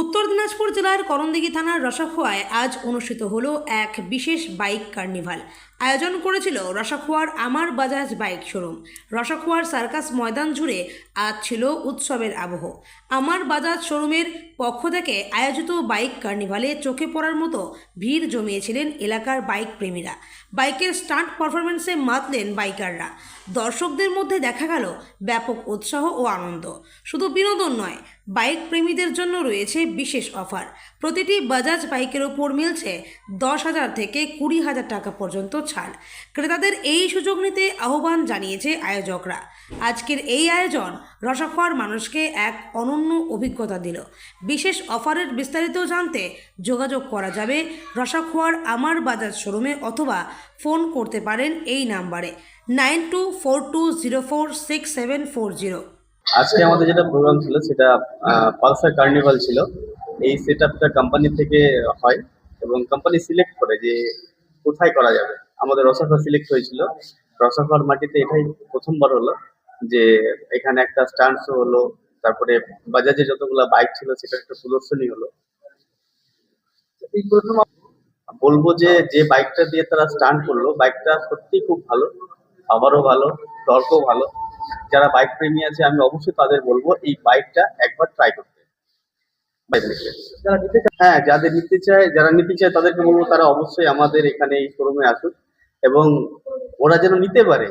উত্তর দিনাজপুর জেলার করণদিঘি থানার রসাখোয়ায় আজ অনুষ্ঠিত হলো এক বিশেষ বাইক কার্নিভাল। আয়োজন করেছিল রসাখোয়ার আমার বাজাজ বাইক শোরুম। রসাখোয়ার সার্কাস ময়দান জুড়ে আজ ছিল উৎসবের আবহ। আমার বাজাজ শোরুমের পক্ষ থেকে আয়োজিত বাইক কার্নিভালে চোখে পড়ার মতো ভিড় জমিয়েছিলেন এলাকার বাইক প্রেমীরা। বাইকের স্টান্ট পারফরমেন্সে মাতলেন বাইকাররা। দর্শকদের মধ্যে দেখা গেল ব্যাপক উৎসাহ ও আনন্দ। শুধু বিনোদন নয় বাইক প্রেমীদের জন্য রয়েছে বিশেষ অফার। প্রতিটি বাজাজ বাইকের ওপর মিলছে দশ হাজার থেকে কুড়ি হাজার টাকা পর্যন্ত ছাড়। ক্রেতাদের এই সুযোগ নিতে আহ্বান জানিয়েছে আয়োজকরা। আজকের এই আয়োজন রসাখোয়ার মানুষকে এক অনন্য অভিজ্ঞতা দিল। বিশেষ অফারের বিস্তারিত জানতে যোগাযোগ করা যাবে রসাখোয়ার আমার বাজাজ শোরুমে অথবা ফোন করতে পারেন এই নাম্বারে। Nine two four two zero four six seven four zero. আজকে আমাদের যেটা প্রোগ্রাম ছিল সেটা পালসার কার্নিভাল ছিল। এই সেট আপটা কোম্পানি থেকে হয় এবং কোম্পানি সিলেক্ট করে যে কোথায় করা যাবে। আমাদের রসাখা সিলেক্ট হয়েছিল। রসাখার মাটিতে এটাই প্রথমবার হলো যে এখানে একটা স্ট্যান্ড শো হলো তারপরে বাজাজে যতগুলো বাইক ছিল সেটা একটা প্রদর্শনী হলো। বলব যে যে বাইকটা দিয়ে তারা স্টান্ট করল বাইকটা সত্যি খুব ভালো। খাবারও ভালো টর্কও ভালো। যারা বাইক প্রেমী আছে আমি অবশ্যই তাদের বলব এই বাইকটা একবার ট্রাই করতে। হ্যাঁ যাদের নিতে চায় যারা নিতে চায় তাদেরকে বলব তারা অবশ্যই আমাদের এখানে এই শোরুমে আসুক। এবং ওরা যেন নিতে পারে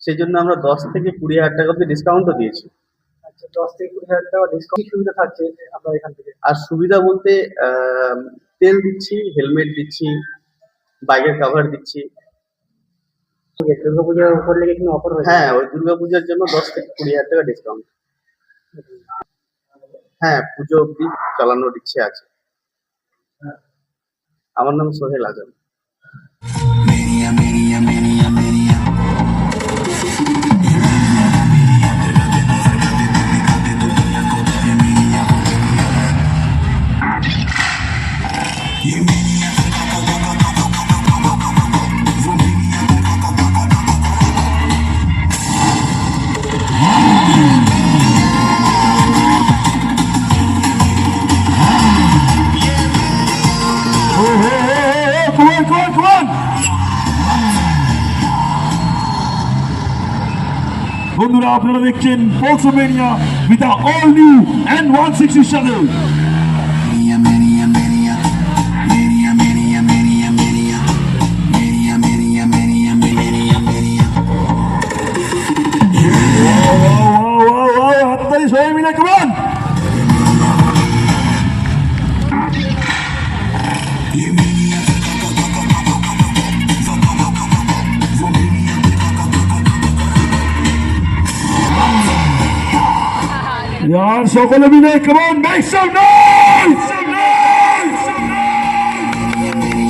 সেই জন্য আমরা দশ থেকে কুড়ি হাজার টাকা অব্দি ডিসকাউন্টও দিয়েছি। আচ্ছা দশ থেকে কুড়ি হাজার টাকা ডিসকাউন্ট সুবিধা থাকছে আপনার এখান থেকে? আর সুবিধা বলতে তেল দিচ্ছি হেলমেট দিচ্ছি বাইকের কভার দিচ্ছি। দুর্গা পূজার উপর লেগে কিন্তু অফার হ্যাঁ ওই দুর্গাপূজার জন্য দশ থেকে কুড়ি হাজার টাকা ডিসকাউন্ট হ্যাঁ পুজো অব্দি চালানোর ইচ্ছে আছে। আমার নাম সোহেল আজম। Come on, come on, come on! বন্ধুরা আপনারা দেখছেন পলসোমেনিয়া with all new and one sixty channel ইয়ার সকলে মিলে কেমন মেক সাম নয়েজ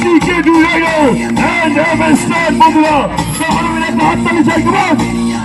চিকে ডুয়াইও এন্ড এমএস স্টার বন্ধুরা সকলে মিলে একটা হাততালি চাই কেমন ਮੈਨੂੰ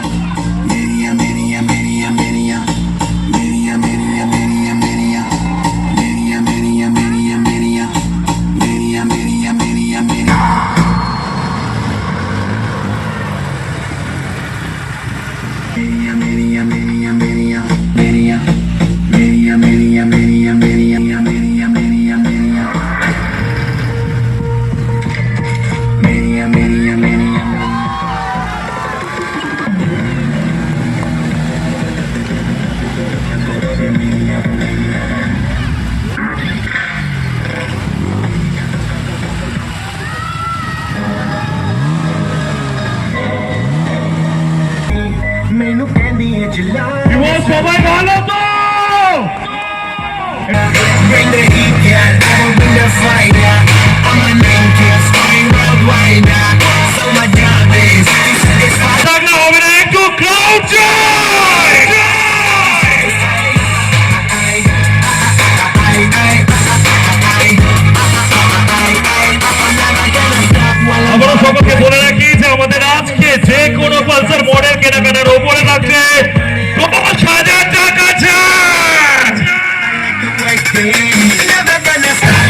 সবাই ভালো তো Bring the heat, yeah, I'ma bring the fire, yeah